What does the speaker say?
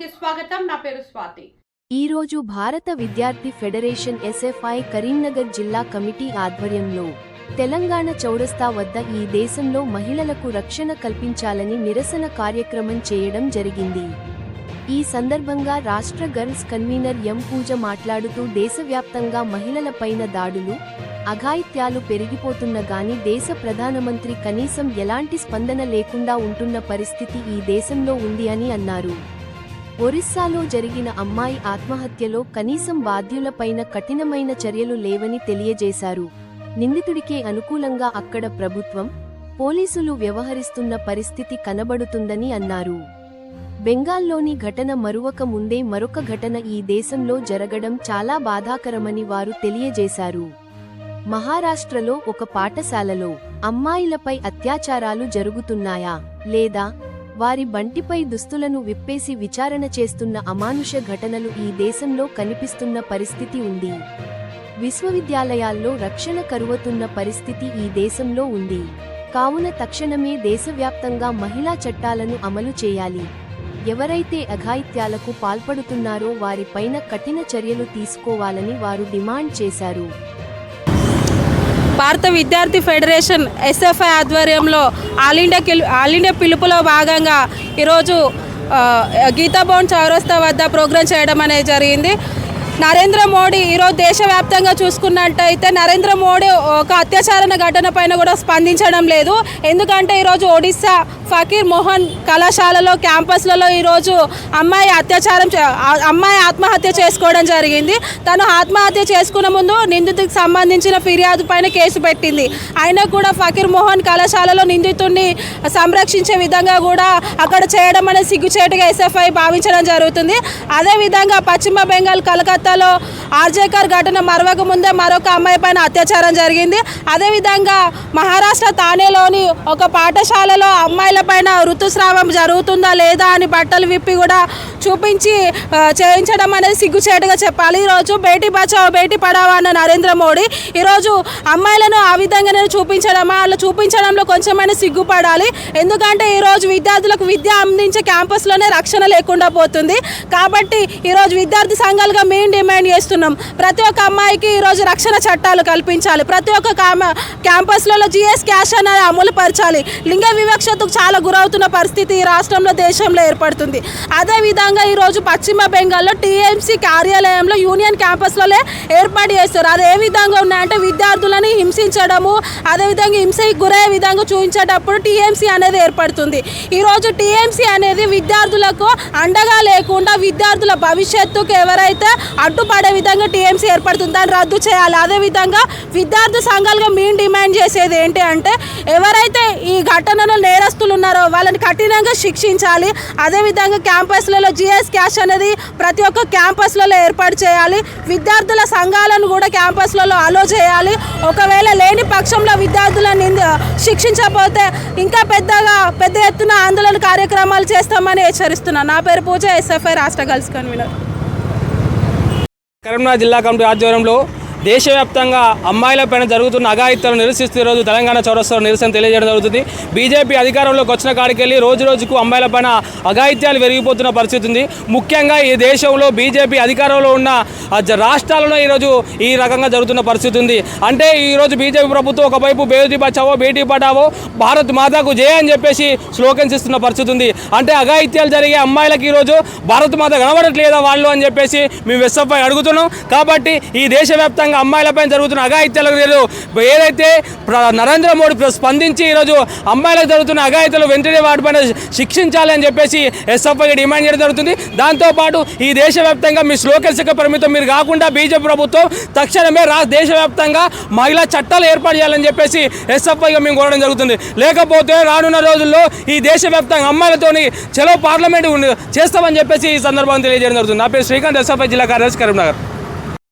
Channel స్వాగతం. నా పేరు స్వాతి. ఈరోజు భారత విద్యార్థి ఫెడరేషన్ ఎస్ఎఫ్ఐ కరీంనగర్ జిల్లా కమిటీ ఆధ్వర్యంలో తెలంగాణ చౌరస్తా వద్ద ఈ దేశంలో మహిళలకు రక్షణ కల్పించాలని నిరసన కార్యక్రమం చేయడం జరిగింది. ఈ సందర్భంగా రాష్ట్ర గర్ల్స్ కన్వీనర్ ఎం పూజ మాట్లాడుతూ దేశవ్యాప్తంగా మహిళలపైన దాడులు అఘాయిత్యాలు పెరిగిపోతున్న గాని దేశ ప్రధానమంత్రి కనీసం ఎలాంటి స్పందన లేకుండా ఉంటున్న పరిస్థితి ఈ దేశంలో ఉంది అని అన్నారు. ఒరిస్సాలో జరిగిన అమ్మాయి ఆత్మహత్యలో కనీసం బాధ్యులపైన కఠినమైన చర్యలు లేవని తెలియజేశారు. నిందితుడికే అనుకూలంగా అక్కడ ప్రభుత్వం పోలీసులు వ్యవహరిస్తున్న పరిస్థితి కనబడుతుందని అన్నారు. బెంగాల్లోని ఘటన మరువక ముందే మరొక ఘటన ఈ దేశంలో జరగడం చాలా బాధాకరమని వారు తెలియజేశారు. మహారాష్ట్రలో ఒక పాఠశాలలో అమ్మాయిలపై అత్యాచారాలు జరుగుతున్నాయా? లేదా వారి బంటిపై దుస్తులను విప్పేసి విచారణ చేస్తున్న అమానుష ఘటనలు ఈ దేశంలో కనిపిస్తున్న పరిస్థితి ఉంది. విశ్వవిద్యాలయాల్లో రక్షణ కరువతున్న పరిస్థితి ఈ దేశంలో ఉంది. కావున తక్షణమే దేశవ్యాప్తంగా మహిళా చట్టాలను అమలు చేయాలి. ఎవరైతే అఘాయిత్యాలకు పాల్పడుతున్నారో వారిపైన కఠిన చర్యలు తీసుకోవాలని వారు డిమాండ్ చేశారు. భారత విద్యార్థి ఫెడరేషన్ ఎస్ఎఫ్ఐ ఆధ్వర్యంలో ఆల్ ఇండియా కిల్ ఆల్ ఇండియా పిలుపులో భాగంగా ఈరోజు గీతా భవన్ చౌరస్తా వద్ద ప్రోగ్రాం చేయడం అనేది జరిగింది. నరేంద్ర మోడీ ఈరోజు దేశవ్యాప్తంగా చూసుకున్నట్టయితే నరేంద్ర మోడీ ఒక అత్యాచారణ ఘటన పైన కూడా స్పందించడం లేదు. ఎందుకంటే ఈరోజు ఒడిస్సా ఫకీర్ మోహన్ కళాశాలలో క్యాంపస్లలో ఈరోజు అమ్మాయి అత్యాచారం అమ్మాయి ఆత్మహత్య చేసుకోవడం జరిగింది. తను ఆత్మహత్య చేసుకున్న ముందు నిందితుడికి సంబంధించిన ఫిర్యాదు పైన కేసు పెట్టింది. అయినా కూడా ఫకీర్ మోహన్ కళాశాలలో నిందితుడిని సంరక్షించే విధంగా కూడా అక్కడ చేయడం అనేది సిగ్గుచేటుగా ఎస్ఎఫ్ఐ భావించడం జరుగుతుంది. అదేవిధంగా పశ్చిమ బెంగాల్ కలకత్తా కలకత్తాలో ఆర్జేకర్ ఘటన మరవక ముందే మరొక అమ్మాయి పైన అత్యాచారం జరిగింది. అదేవిధంగా మహారాష్ట్ర తానేలోని ఒక పాఠశాలలో అమ్మాయిల పైన ఋతుస్రావం జరుగుతుందా లేదా అని బట్టలు విప్పి కూడా చూపించి చేయించడం అనేది సిగ్గుచేటుగా చెప్పాలి. ఈరోజు బేటీ బచావో బేటీ పడావో అన్న నరేంద్ర మోడీ ఈరోజు అమ్మాయిలను ఆ విధంగానే చూపించడమా? అలా చూపించడంలో కొంచెమైనా సిగ్గుపడాలి. ఎందుకంటే ఈరోజు విద్యార్థులకు విద్య అందించే క్యాంపస్లోనే రక్షణ లేకుండా పోతుంది. కాబట్టి ఈరోజు విద్యార్థి సంఘాలుగా మేము డిమాండ్ చేస్తున్నాం. ప్రతి ఒక్క అమ్మాయికి ఈరోజు రక్షణ చట్టాలు కల్పించాలి. ప్రతి ఒక్క క్యాంపస్లలో జిఎస్ క్యాష్ అనేది అమలు పరచాలి. లింగ వివక్షతకు చాలా గురవుతున్న పరిస్థితి ఈ రాష్ట్రంలో దేశంలో ఏర్పడుతుంది. అదేవిధంగా ఈరోజు పశ్చిమ బెంగాల్లో టీఎంసీ కార్యాలయంలో యూనియన్ క్యాంపస్లలో ఏర్పాటు చేస్తారు. అది ఏ విధంగా ఉన్నాయంటే విద్యార్థులని హింసించడము అదేవిధంగా హింసకి గురయ్యే విధంగా చూపించేటప్పుడు టీఎంసీ అనేది ఏర్పడుతుంది. ఈరోజు టీఎంసీ అనేది విద్యార్థులకు అండగా లేకుండా విద్యార్థుల భవిష్యత్తుకు ఎవరైతే అడ్డుపడే విధంగా టీఎంసీ ఏర్పడుతుంది దాన్ని రద్దు చేయాలి. అదేవిధంగా విద్యార్థి సంఘాలుగా మేము డిమాండ్ చేసేది ఏంటి అంటే ఎవరైతే ఈ ఘటనలో నేరస్తులు ఉన్నారో వాళ్ళని కఠినంగా శిక్షించాలి. అదేవిధంగా క్యాంపస్లలో జిఎస్ క్యాష్ అనేది ప్రతి ఒక్క క్యాంపస్లలో ఏర్పాటు చేయాలి. విద్యార్థుల సంఘాలను కూడా క్యాంపస్లలో అలో చేయాలి. ఒకవేళ లేని పక్షంలో విద్యార్థులను శిక్షించకపోతే ఇంకా పెద్దగా పెద్ద ఎత్తున ఆందోళన కార్యక్రమాలు చేస్తామని హెచ్చరిస్తున్నాను నా పేరు పూజ ఎస్ఎఫ్ఐ రాష్ట్ర గర్ల్స్ కన్వీనర్. కరీంనగర్ జిల్లా కమిటీ ఆధ్వర్యంలో దేశవ్యాప్తంగా అమ్మాయిలపైన జరుగుతున్న అఘాయిత్యాలను నిరసిస్తూ ఈరోజు తెలంగాణ చౌరస్తాలో నిరసన తెలియజేయడం జరుగుతుంది. బీజేపీ అధికారంలోకి వచ్చిన కాడికి వెళ్ళి రోజు రోజుకు అమ్మాయిలపైన అఘాయిత్యాలు పెరిగిపోతున్న పరిస్థితి ఉంది. ముఖ్యంగా ఈ దేశంలో బీజేపీ అధికారంలో ఉన్న రాష్ట్రాలలో ఈరోజు ఈ రకంగా జరుగుతున్న పరిస్థితి ఉంది. అంటే ఈరోజు బీజేపీ ప్రభుత్వం ఒకవైపు బేటీ బచావో బేటీ పడావో భారత్ మాతాకు జయ అని చెప్పేసి స్లోకన్స్ ఇస్తున్న పరిస్థితి ఉంది. అంటే అఘాయిత్యాలు జరిగే అమ్మాయిలకు ఈరోజు భారత్ మాత కనబడట్లేదా వాళ్ళు అని చెప్పేసి మేము ఎస్ఎఫ్ఐ అడుగుతున్నాం. కాబట్టి ఈ దేశవ్యాప్తంగా అమ్మాయిలపై జరుగుతున్న అఘాయిత్యాలకు లేదు ఏదైతే నరేంద్ర మోడీ స్పందించి ఈరోజు అమ్మాయిలకు జరుగుతున్న అఘాయిత్యాలు వెంటనే వాటిపైన శిక్షించాలి అని చెప్పేసి ఎస్ఎఫ్ఐ డిమాండ్ చేయడం జరుగుతుంది. దాంతోపాటు ఈ దేశవ్యాప్తంగా మీ స్లోకెన్స్కి పరిమితం మీరు కాకుండా బీజేపీ ప్రభుత్వం తక్షణమే రా దేశవ్యాప్తంగా మహిళా చట్టాలు ఏర్పాటు చేయాలని చెప్పేసి ఎస్ఎఫ్ఐగా మేము కోరడం జరుగుతుంది. లేకపోతే రానున్న రోజుల్లో ఈ దేశవ్యాప్తంగా అమ్మాయిలతోని చలో పార్లమెంట్ చేస్తామని చెప్పేసి ఈ సందర్భంగా తెలియజేయడం జరుగుతుంది. నా పేరు శ్రీకాంత్ ఎస్ఎఫ్ఐ జిల్లా కార్యదర్శి కరీంనగర్.